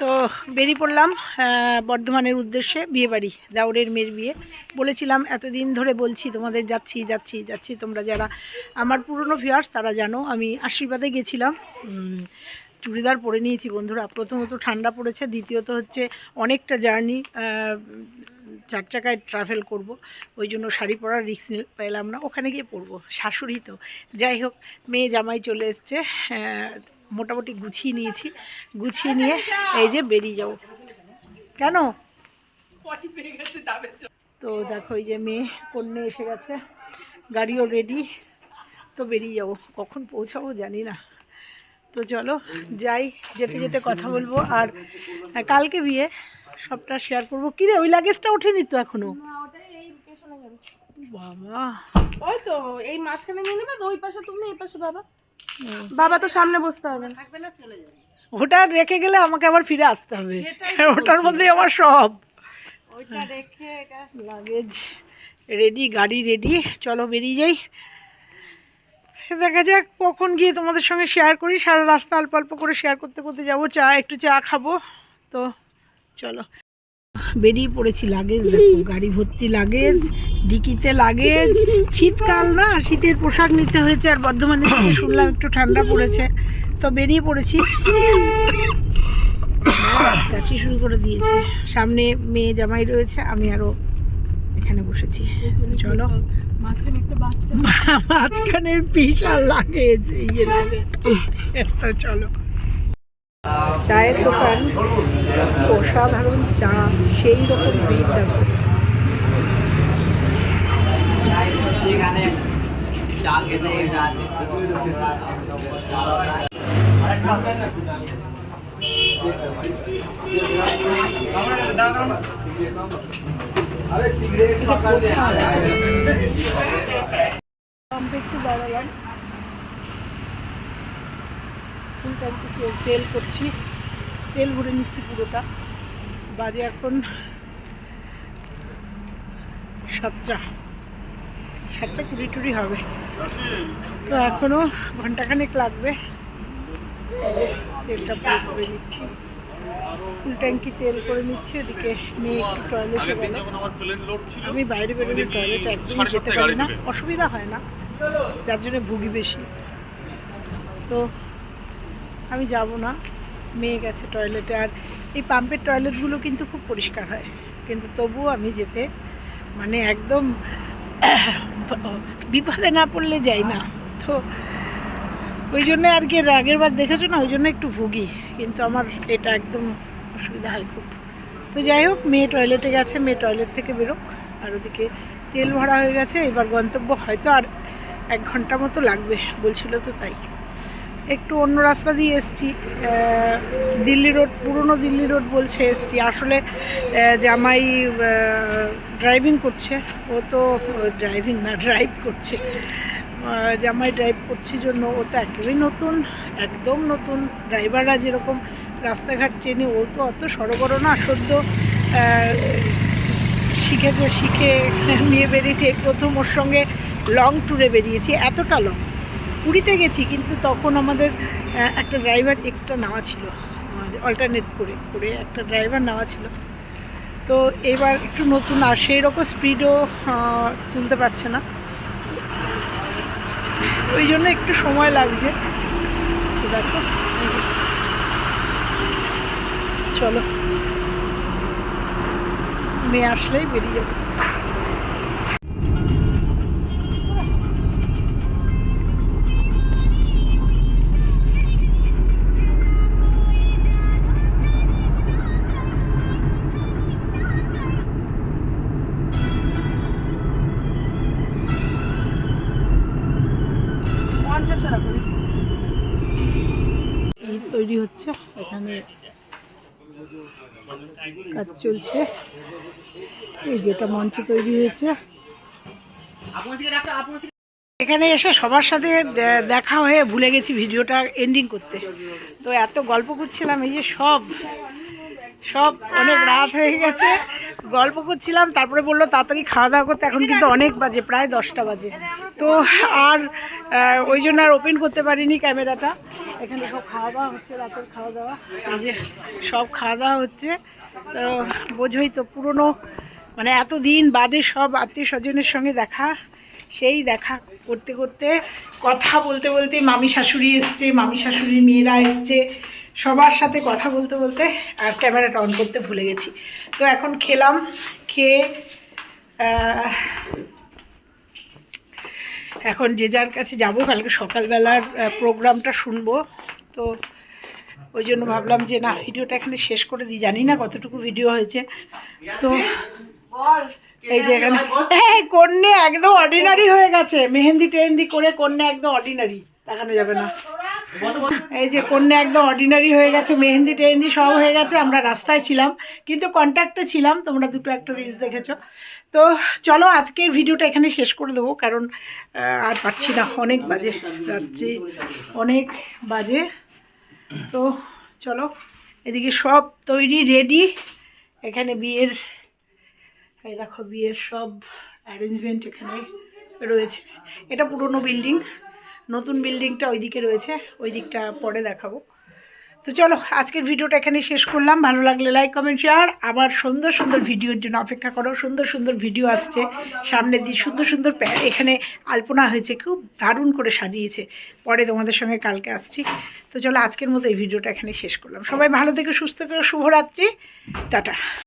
তো বেরিয়ে পড়লাম বর্ধমানের উদ্দেশ্যে বিয়েবাড়ি, দাউরের মেয়ের বিয়ে। বলেছিলাম, এতদিন ধরে বলছি তোমাদের যাচ্ছি যাচ্ছি যাচ্ছি, তোমরা যারা আমার পুরনো ভিউয়ার্স তারা জানো, আমি আশীর্বাদে গেছিলাম। চুড়িদার পরে নিয়েছি বন্ধুরা, প্রথমত ঠান্ডা পড়েছে, দ্বিতীয়ত হচ্ছে অনেকটা জার্নি চার চাকায় ট্রাভেল করব, ওই জন্য শাড়ি পরার রিক্স পেলাম না, ওখানে গিয়ে পরবো, শাশুড়ি তো। যাই হোক, মেয়ে জামাই চলে এসছে মোটামুটি গুছিয়ে নিয়েছি। গুছিয়ে নিয়ে এই যে বেরিয়ে যাব। কেন? তো দেখো এই যে মেয়ে পণ্যে এসে গেছে। গাড়িও রেডি তো বেরিয়ে যাব। কখন পৌঁছাবো জানি না। তো চলো যাই যেতে যেতে কথা বলব। আর কালকে বিয়ে সবটা শেয়ার করব। কিরে ওই লাগেজটা ওঠেনি তো এখনও? বাবা। ওই তো এই মাঝখানে নিয়ে নেবে ওই পাশে তুমি এই পাশে বাবা। বাবা তো সামনে বসতে হবে। না ওটা রেখে গেলে আমাকে আবার ফিরে আসতে হবে। ওটার মধ্যে আমার সব। লাগেজ। রেডি গাড়ি রেডি চলো বেরিয়ে যাই। দেখা যাক কখন গিয়ে তোমাদের সঙ্গে শেয়ার করি। সারা রাস্তা অল্প অল্প করে শেয়ার করতে করতে যাব। চা একটু চা খাব। তো চলো। বেরিয়ে পড়েছি লাগেজ, দেখো, গাড়ি ভর্তি লাগেজ, ডিকিতে লাগেজ। শীতকাল না, শীতের পোশাক নিতে হয়েছে, আর বর্ধমানে থেকে শুনলাম একটু ঠান্ডা পড়েছে। তো বেরিয়ে পড়েছি। কাশি শুরু করে দিয়েছে। সামনে মেয়ে জামাই রয়েছে, আমি আরও এখানে বসেছি। চলো। মাঝখানে বিশাল লাগেজ এই যে লাগেজ তো চলো। চায়ের দোকান অসাধারণ চা সেই রকম ভিড় দেখো আরে সিগারেট একটু দাঁড়ালাম ফুল ট্যাঙ্কি তেল তেল করছি। তেল ভরে নিচ্ছি পুরোটা। বাজে এখন সাতটা। সাতটা কুড়ি টুড়ি হবে। তো এখনও ঘন্টাখানেক লাগবে। তেলটা পুরো করে নিচ্ছি। ফুল ট্যাঙ্কি তেল করে নিচ্ছি ওদিকে মেয়ে একটু টয়লেটে গেল। আমি বাইরে বেরোলে টয়লেটে একদমই যেতে পারি না। অসুবিধা হয় না। যার জন্য ভুগি বেশি। তো আমি যাব না। মেয়ে গেছে টয়লেটে আর এই পাম্পের টয়লেটগুলো কিন্তু খুব পরিষ্কার হয়। কিন্তু তবুও আমি যেতে মানে একদম বিপদে না পড়লে যাই না। তো ওই জন্য আর কি আগের বার দেখেছ না? ওই জন্য একটু ভুগি। কিন্তু আমার এটা একদম অসুবিধা হয় খুব। তো যাই হোক, মেয়ে টয়লেটে গেছে। মেয়ে টয়লেট থেকে বেরোক। আর ওদিকে তেল ভরা হয়ে গেছে। এবার গন্তব্য হয়তো আর এক ঘণ্টা মতো লাগবে। বলছিল তো তাই। একটু অন্য রাস্তা দিয়ে এসছি। দিল্লি রোড, পুরনো দিল্লি রোড বলছে এসছি। আসলে জামাই ড্রাইভিং করছে। ও তো ড্রাইভিং না ড্রাইভ করছে। জামাই ড্রাইভ করছি জন্য ও তো একদমই নতুন, একদম নতুন। ড্রাইভাররা যেরকম রাস্তাঘাট চেনে, ও তো অত সড়বড় না, সদ্য শিখেছে, শিখে নিয়ে বেরিয়েছে। প্রথম ওর সঙ্গে লং ট্যুরে বেরিয়েছি। এতটা লং পুরীতে গেছি, কিন্তু তখন আমাদের একটা ড্রাইভার এক্সট্রা নেওয়া ছিল। অল্টারনেট করে করে একটা ড্রাইভার নেওয়া ছিল। তো এবার একটু নতুন, আর সেই রকম স্পিডও তুলতে পারছে না। ওই জন্য একটু সময় লাগছে। দেখো, চলো। মেয়ে আসলেই বেরিয়ে যাব। হচ্ছে। এখানে কাজ চলছে। এই যেটা মঞ্চ তৈরি হয়েছে। এখানে এসে সবার সাথে দেখা হয়ে ভুলে গেছি ভিডিওটা এন্ডিং করতে। তো এত গল্প করছিলাম, এই যে সব সব অনেক রাত হয়ে গেছে। গল্প করছিলাম, তারপরে বলল তাড়াতাড়ি খাওয়া দাওয়া করতে। এখন কিন্তু অনেক বাজে, প্রায় দশটা বাজে। তো আর ওই জন্য আর ওপেন করতে পারিনি ক্যামেরাটা। এখানে সব খাওয়া দাওয়া হচ্ছে, রাতের খাওয়া দাওয়া। এই যে সব খাওয়া দাওয়া হচ্ছে। বোঝোই তো পুরনো মানে এতদিন বাদে সব আত্মীয় স্বজনের সঙ্গে দেখা, সেই দেখা করতে করতে, কথা বলতে বলতে মামি শাশুড়ি এসছে, মামি শাশুড়ির মেয়েরা এসছে, সবার সাথে কথা বলতে বলতে আর ক্যামেরাটা অন করতে ভুলে গেছি। তো এখন খেলাম, খেয়ে এখন যে যার কাছে যাব, কালকে সকালবেলার প্রোগ্রামটা শুনব। তো ওই জন্য ভাবলাম যে, না, ভিডিওটা এখানে শেষ করে দিই। জানি না কতটুকু ভিডিও হয়েছে। তো এই যে এখানে হ্যাঁ কন্যা একদম অর্ডিনারি হয়ে গেছে। মেহেন্দি টেহেন্দি করে কন্যা একদম অর্ডিনারি দেখানো যাবে না। এই যে কন্যা একদম অর্ডিনারি হয়ে গেছে, মেহেন্দি টেহেন্দি সব হয়ে গেছে, আমরা রাস্তায় ছিলাম, কিন্তু কন্ট্যাক্টে ছিলাম, তোমরা দুটো একটা রিলস দেখেছ। তো চলো আজকের ভিডিওটা এখানে শেষ করে দেবো, কারণ আর পারছি না, অনেক বাজে রাত্রি, অনেক বাজে। তো চলো, এদিকে সব তৈরি রেডি এখানে বিয়ের, এই দেখো বিয়ের সব অ্যারেঞ্জমেন্ট এখানে রয়েছে। এটা পুরনো বিল্ডিং নতুন বিল্ডিংটা ওইদিকে রয়েছে ওই দিকটা পরে দেখাবো। তো চলো, আজকের ভিডিওটা এখানে শেষ করলাম। ভালো লাগলে লাইক কমেন্ট শেয়ার আবার সুন্দর সুন্দর ভিডিওর জন্য অপেক্ষা করো। সুন্দর সুন্দর ভিডিও আসছে। সামনে দিয়ে সুন্দর সুন্দর এখানে আলপনা হয়েছে, খুব দারুণ করে সাজিয়েছে। পরে তোমাদের সঙ্গে কালকে আসছি। তো চলো, আজকের মতো এই ভিডিওটা এখানে শেষ করলাম। সবাই ভালো থেকে, সুস্থ থেকে, শুভরাত্রি। টাটা।